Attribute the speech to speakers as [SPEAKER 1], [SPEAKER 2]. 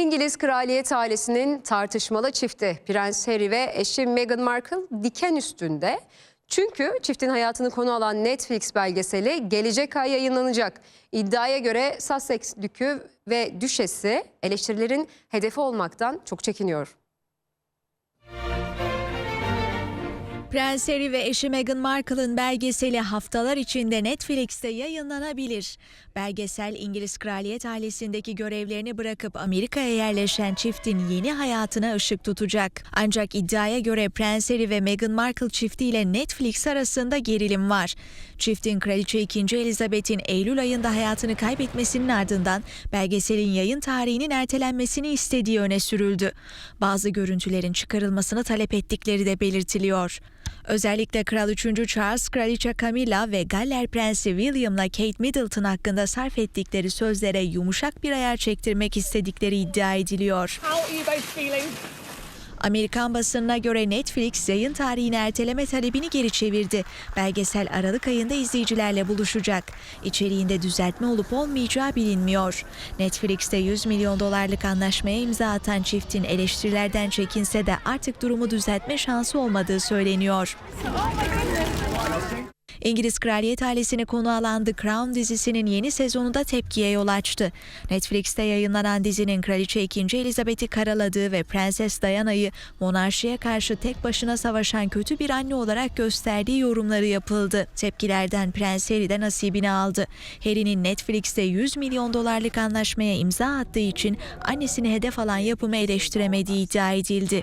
[SPEAKER 1] İngiliz kraliyet ailesinin tartışmalı çifti Prens Harry ve eşi Meghan Markle diken üstünde. Çünkü çiftin hayatını konu alan Netflix belgeseli gelecek ay yayınlanacak. İddiaya göre Sussex Dükü ve Düşesi eleştirilerin hedefi olmaktan çok çekiniyor.
[SPEAKER 2] Prens Harry ve eşi Meghan Markle'ın belgeseli haftalar içinde Netflix'te yayınlanabilir. Belgesel İngiliz kraliyet ailesindeki görevlerini bırakıp Amerika'ya yerleşen çiftin yeni hayatına ışık tutacak. Ancak iddiaya göre Prens Harry ve Meghan Markle çiftiyle Netflix arasında gerilim var. Çiftin Kraliçe 2. Elizabeth'in Eylül ayında hayatını kaybetmesinin ardından belgeselin yayın tarihinin ertelenmesini istediği öne sürüldü. Bazı görüntülerin çıkarılmasını talep ettikleri de belirtiliyor. Özellikle Kral 3. Charles, Kraliçe Camilla ve Galler Prensi William'la Kate Middleton hakkında sarf ettikleri sözlere yumuşak bir ayar çektirmek istedikleri iddia ediliyor. Amerikan basınına göre Netflix yayın tarihini erteleme talebini geri çevirdi. Belgesel Aralık ayında izleyicilerle buluşacak. İçeriğinde düzeltme olup olmayacağı bilinmiyor. Netflix'te 100 milyon dolarlık anlaşmaya imza atan çiftin eleştirilerden çekinse de artık durumu düzeltme şansı olmadığı söyleniyor. İngiliz kraliyet ailesini konu alan The Crown dizisinin yeni sezonunda tepkiye yol açtı. Netflix'te yayınlanan dizinin Kraliçe 2. Elizabeth'i karaladığı ve Prenses Diana'yı monarşiye karşı tek başına savaşan kötü bir anne olarak gösterdiği yorumları yapıldı. Tepkilerden Prens Harry de nasibini aldı. Harry'nin Netflix'te 100 milyon dolarlık anlaşmaya imza attığı için annesini hedef alan yapımı eleştiremediği iddia edildi.